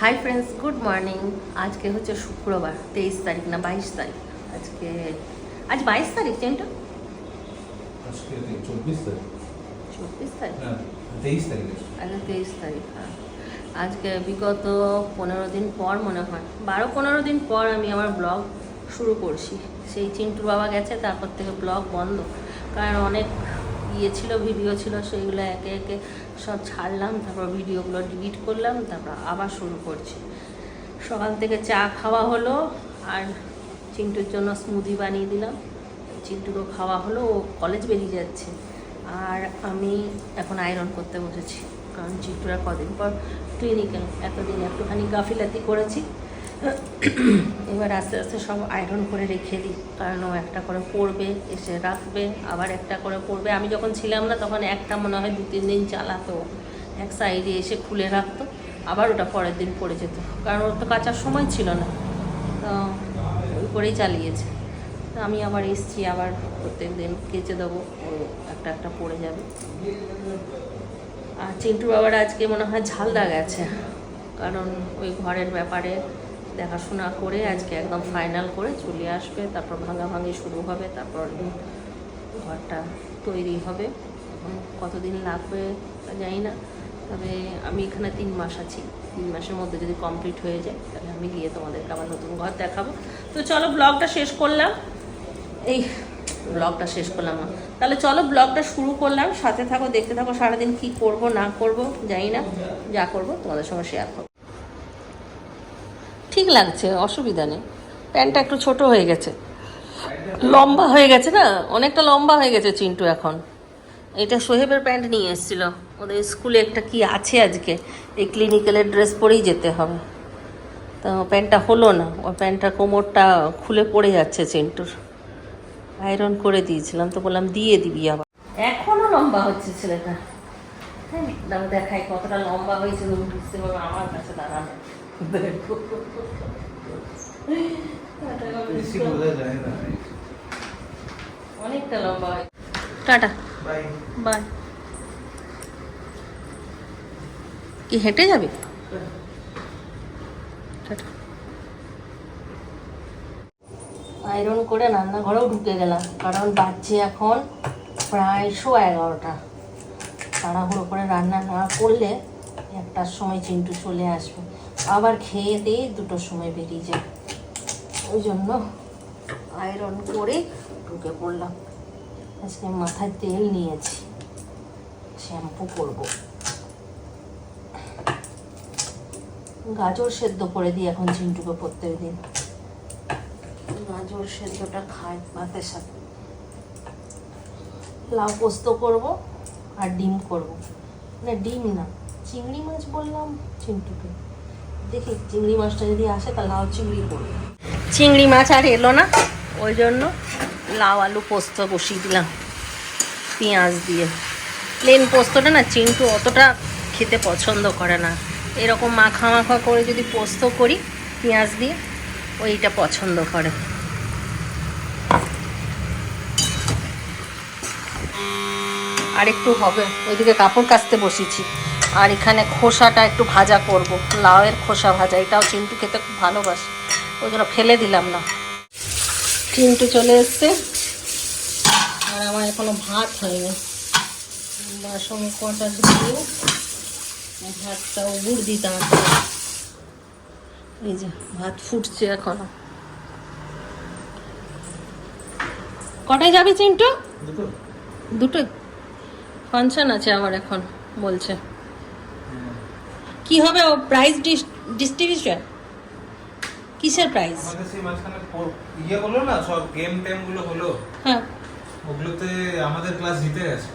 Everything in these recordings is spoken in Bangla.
হাই ফ্রেন্ডস গুড মর্নিং আজকে হচ্ছে শুক্রবার তেইশ তারিখ না বাইশ তারিখ? আজকে আজ বাইশ তারিখ চেনটা আজকে চব্বিশ তারিখ? চব্বিশ তারিখ? তেইশ তারিখ আছে। তেইশ তারিখ হ্যাঁ। আজকে বিগত পনেরো দিন পর মনে হয় বারো পনেরো দিন পর আমি আমার ব্লগ শুরু করছি। সেই চিন্টুর বাবা গেছে তারপর থেকে ব্লগ বন্ধ। কারণ অনেক ইয়ে ছিল ভিডিও ছিল সেইগুলো একে একে সব ছাড়লাম, তারপর ভিডিওগুলো ডিলিট করলাম, তারপর আবার শুরু করছি। সকাল থেকে চা খাওয়া হলো, আর চিন্টুর জন্য স্মুদি বানিয়ে দিলাম। চিন্টুরও খাওয়া হলো, ও কলেজ বেরিয়ে যাচ্ছে। আর আমি এখন আয়রন করতে বসেছি, কারণ চিন্টুরা কদিন পর ক্লিনিক্যাল এতদিন একটুখানি গাফিলাতি করেছি। এবার আস্তে আস্তে সব আয়রন করে রেখে দিই। কারণ ও একটা করে পড়বে এসে রাখবে, আবার একটা করে পড়বে আমি যখন ছিলাম না, তখন একটা মনে হয় দু তিন দিন চালাতো। এক সাইডে এসে খুলে রাখতো, আবার ওটা পরের দিন পড়ে যেত। কারণ ওর তো কাচার সময় ছিল না। তো ওই করেই চালিয়েছে। তো আমি আবার এসছি, আবার প্রত্যেক দিন কেচে দেবো, ও একটা একটা পড়ে যাবে। আর চিন্টু বাবার আজকে মনে হয় ঝালদা গেছে। কারণ ওই ঘরের ব্যাপারে দেখাশোনা করে আজকে একদম ফাইনাল করে চলে আসবে, তারপর ভাঙাভাঙি শুরু হবে, তারপর ঘরটা তৈরি হবে। কতদিন লাগবে জানি না, তবে আমি এখানে তিন মাস আছি। তিন মাসের মধ্যে যদি কমপ্লিট হয়ে যায়, তাহলে আমি গিয়ে তোমাদেরকে আবার নতুন ঘর দেখাবো। তো চলো ব্লগটা শেষ করলাম। এই ব্লগটা শেষ করলাম। তাহলে চলো ব্লগটা শুরু করলাম। সাথে থাকো, দেখতে থাকো সারাদিন কি করব, না করব, জানি না। যা করব তোমাদের সঙ্গে শেয়ার করব। ঠিক লাগছে, অসুবিধা নেই। প্যান্টটা একটু ছোট হয়ে গেছে। লম্বা হয়ে গেছে না? অনেকটা লম্বা হয়ে গেছে চিন্টু এখন। এটা সোহেবের প্যান্ট নিয়ে এসেছিল। ওদের স্কুলে একটা কি আছে আজকে? এই ক্লিনিক্যালের ড্রেস পরেই যেতে হবে। তো প্যান্টটা হলো না। ওই প্যান্টটার কোমরটা খুলে পড়ে যাচ্ছে চিন্টুর। আয়রন করে দিয়েছিলাম, তো বললাম দিয়ে দিবি আবার। এখনও লম্বা হচ্ছে ছেলেটা। হ্যাঁ দেখাই কতটা লম্বা হয়েছে বুঝতে পারবে আমার কাছে দাঁড়ানো দেখো। বেশি বোঝা যায় না। অনেকটা লম্বা হয়। টাটা। বাই। বাই। কি হেঁটে যাবি? টাটা। আয়রন করে রান্নাঘরেও ঢুকে গেলাম কারণ বাজছে এখন প্রায় শো এগারোটা। তাড়াহুড়ো করে রান্না না করলে একটার সময় চিন্টু চলে আসবে। আবার খেয়ে দিয়ে দুটোর সময় বেরিয়ে যায়। ওই জন্য আয়রন করে ঢুকে পড়লাম। আজকে মাথায় তেল নিয়েছি। শ্যাম্পু করব। গাজর সেদ্ধ করে দিই এখন চিন্টুকে প্রত্যেক দিন। গাজর সেদ্ধটা খাই ভাতের সাথে। লাউ পোস্ত করব আর ডিম করব। না, ডিম না, চিংড়ি মাছ বললাম চিন্টুকে দেখি, চিংড়ি মাছটা যদি আসে তা লাউ চিংড়ি করব। চিংড়ি মাছ আর এলো না, ওই জন্য লাউ আলু পোস্ত বসিয়ে দিলাম, পেঁয়াজ দিয়ে। প্লেন পোস্তটা না চিংটু অতটা খেতে পছন্দ করে না। এরকম মাখা মাখা করে যদি পোস্ত করি, পেঁয়াজ দিয়ে, ওইটা পছন্দ করে। আর একটু হবে, ওইদিকে কাপড় কাচতে বসেছি। আর এখানে খোসাটা একটু ভাজা করব। লাউয়ের খোসা ভাজা এটাও চিন্টু খেতে খুব ভালোবাসে। ওই জন্য ফেলে দিলাম না। চিন্টু চলে এসছে। আর আমার এখনও ভাত হয়নি। বাসন কটা ধুয়ে ভাতটাও গুড় দিতাম এই যে ভাত ফুটছে এখনও। কটায় যাবি চিন্টু? দুটো দুটোই ফাংশন আছে আমার এখন বলছে। কি হবে ও প্রাইজ ডিস্ট্রিবিউশন কিসের আমাদের সেই মাঝখানে ইয়ে হলো না সব গেম টেমগুলো হলো। হ্যাঁ। ওগুলোতে আমাদের ক্লাস জিতে গেছে।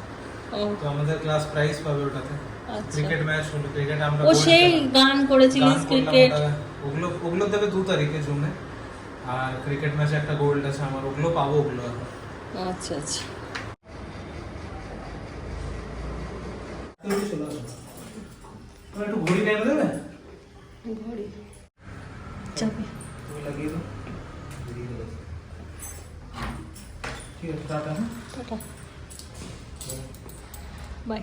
তো আমাদের ক্লাস প্রাইজ পাবে ওটাতে। আচ্ছা। ক্রিকেট ম্যাচ হলো ক্রিকেট আমরা ও সেই গান করেছিলিস ক্রিকেট ওগুলো ওগুলো দেবে দু তারিখে জুনে আর ক্রিকেট ম্যাচে একটা গোল্ড আছে আমার ওগুলো পাবো ওগুলো আচ্ছা আচ্ছা। একটু ঘড়ি ঘড়ি। চাবি লাগিয়ে দাও টাটা টাটা। বাই।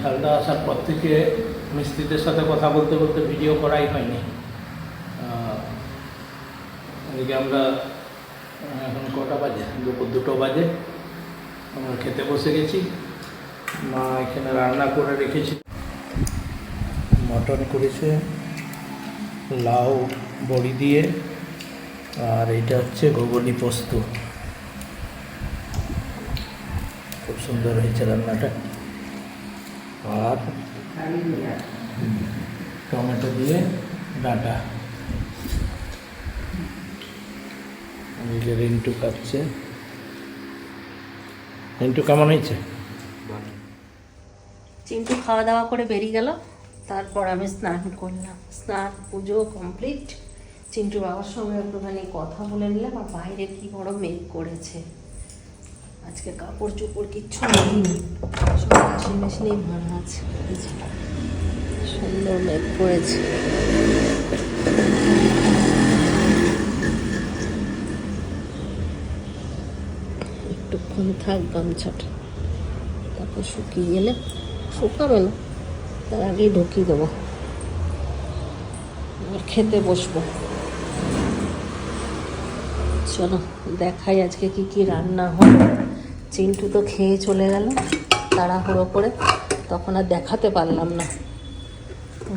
ঝালদা আসার পর থেকে মিস্ত্রিদের সাথে কথা বলতে বলতে ভিডিও করাই হয়নি। এদিকে আমরা এখন কটা বাজে? দুপুর দুটো বাজে। আমরা খেতে বসে গেছি। মা এখানে রান্না করে রেখেছি। মটন করেছে, লাউ, বড়ি দিয়ে, আর এটা হচ্ছে ঘুগনি পোস্ত। খুব সুন্দর হয়েছে রান্নাটা। আর টমেটো দিয়ে ডাটা। এই যে রিন্টু রিন্টু কেমন হয়েছে? চিন্টু খাওয়া দাওয়া করে বেরিয়ে গেল। তারপর আমি স্নান করলাম। স্নান, পুজো কমপ্লিট চিন্টু বাবার সঙ্গে একটুখানি কথা বলে নিলাম। আর বাইরে কি বড় মেঘ করেছে। আজকে কাপড় চোপড় কিচ্ছু নেই। সব ওয়াশিং মেশিনেই ভাড়া আছে। সুন্দর মেঘ করেছে। একটুক্ষণ থাক গামছাটা। তারপর শুকিয়ে গেলে শুকাবে না, তার আগেই ঢুকিয়ে দেবো। এবার খেতে বসবো। চলো, দেখাই আজকে কি কি রান্না হয়। চিন্টু তো খেয়ে চলে গেল তাড়াহুড়ো করে, তখন আর দেখাতে পারলাম না।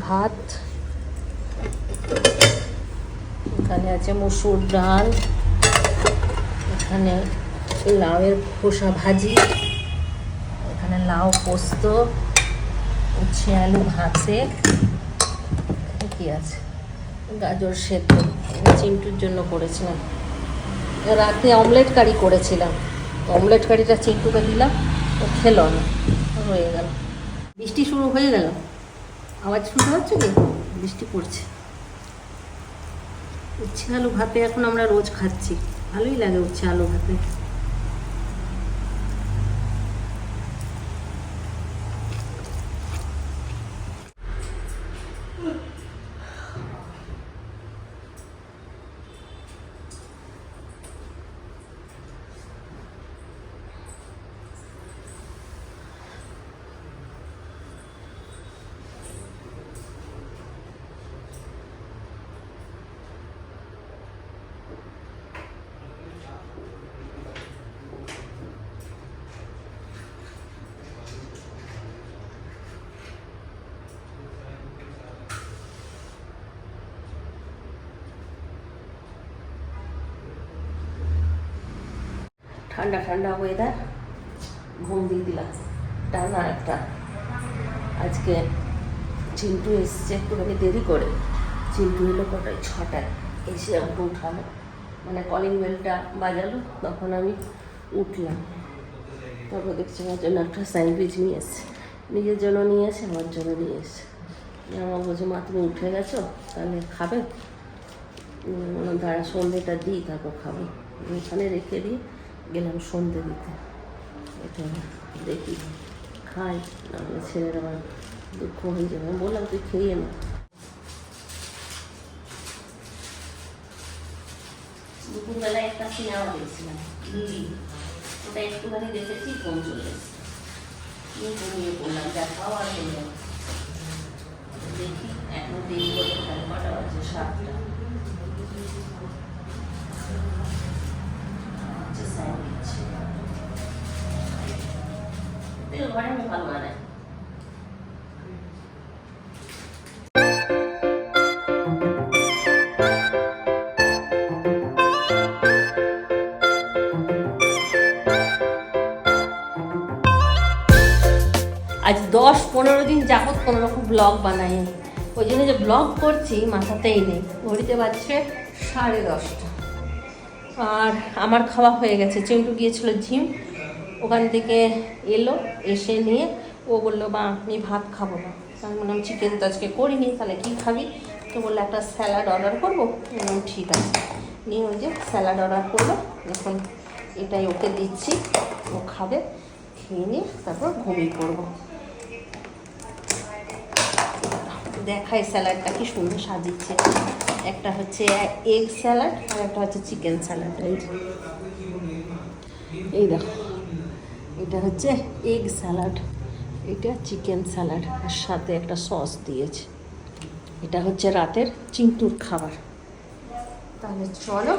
ভাত, এখানে আছে মুসুর ডাল, এখানে লাউয়ের খোসা ভাজি, এখানে লাউ পোস্ত, উচ্ছে আলু ভাসে কি আছে? গাজর সেদ্ধ চিন্টুর জন্য করেছিলাম। রাতে অমলেট কারি করেছিলাম। অমলেট কারিটা চিন্টুকে দিলাম, ও খেলো না রয়ে গেল। বৃষ্টি শুরু হয়ে গেল? আওয়াজ শুনতে পাচ্ছ কি? বৃষ্টি পড়ছে। উচ্ছে আলু ভাতে এখন আমরা রোজ খাচ্ছি। ভালোই লাগে উচ্ছে আলু ভাতে। Look. ঠান্ডা ঠান্ডা ওয়েদার ঘুম দিয়ে দিলাম। টানা একটা। আজকে চিন্টু এসছে একটুখানি দেরি করে। চিন্টু এলো কটায়? ছটায়। এসে আমাকে উঠালো। মানে কলিং বেলটা বাজালো। তখন আমি উঠলাম। তারপর দেখছি আমার জন্য একটা স্যান্ডউইচ নিয়ে এসছে। নিজের জন্য নিয়ে এসে, আমার জন্য নিয়ে এসছে। আমার বলছে, মা, তুমি উঠে গেছো? তাহলে খাবে? দাঁড়া সন্ধ্যেটা দিই, তারপর খাব। ওখানে রেখে দিয়ে গেলাম সন্ধ্যে দিতে। এটা দেখি। খাই নাহলে ছেলের আবার দুঃখ হয়ে যাবে। আমি বললাম, তুই খেয়ে না। দুপুরবেলায় একটা সিনেমা দেখছিলাম দিদি ওটা একটুখানি দেখেছি ফোন চলে নিয়ে ঘুমিয়ে পড়লাম দেখাও আর করলাম দেখি, এখন দেরি করে কটা বাজে সাতটা। আজ দশ পনেরো দিন যাবত কোনো রকম ব্লগ বানাই ওই জন্য যে ব্লগ করছি মাথাতেই নেই। ঘড়িতে বাজছে সাড়ে দশটা। আর আমার খাওয়া হয়ে গেছে। চিন্টু গিয়েছিল জিম। ওখান থেকে এলো এসে নিয়ে ও বলল বা আমি ভাত খাব না। আমি বললাম চিকেন তো আজকে করিনি তাহলে কী খাবি? তো বলল একটা স্যালাড অর্ডার করব? বললাম, ঠিক আছে। নিয়ে ওই যে স্যালাড অর্ডার করল। এখন এটাই ওকে দিচ্ছি। ও খাবে খেয়ে নিয়ে তারপর ঘুমিয়ে পড়ব। দেখাই স্যালাডটা কি সুন্দর সাজিয়েছে একটা হচ্ছে এগ স্যালাড আর একটা হচ্ছে চিকেন স্যালাড এই। এই দেখো, এটা হচ্ছে এগ স্যালাড এটা চিকেন স্যালাড আর সাথে একটা সস দিয়েছে। এটা হচ্ছে রাতের চিন্তুর খাবার। তাহলে চলো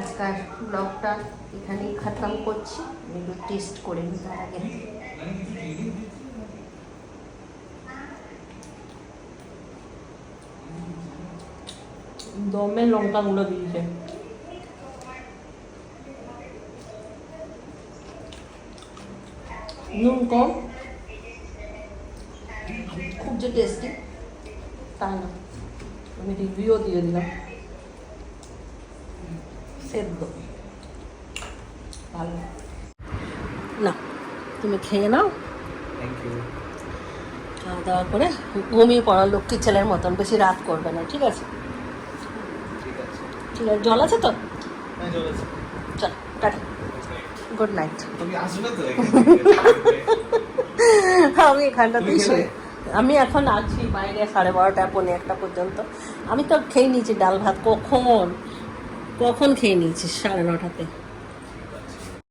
আজকাল ব্লগটা এখানেই খতম করছি। একটু টেস্ট করে নিই তার আগে দমে লঙ্কা গুঁড়ো দিয়েছে নুন কম। খুব যে টেস্টি তা না। আমি রিভিউ দিয়ে দিলাম। সেদ্ধ। ভালো। না তুমি খেয়ে নাও। খাওয়া দাওয়া করে ঘুমিয়ে পড়া লক্ষ্মীর ছেলের মতন বেশি রাত করবে না ঠিক আছে? জল আছে তো? হ্যাঁ চলেছে চল টাটা। গুড নাইট তুমি আমি এখানটাতেই শুয়ে। আমি এখন আছি বাইরে সাড়ে বারোটা পনে একটা পর্যন্ত। আমি তো খেয়ে নিয়েছি ডাল ভাত। কখন? কখন খেয়ে নিয়েছি সাড়ে নটাতে?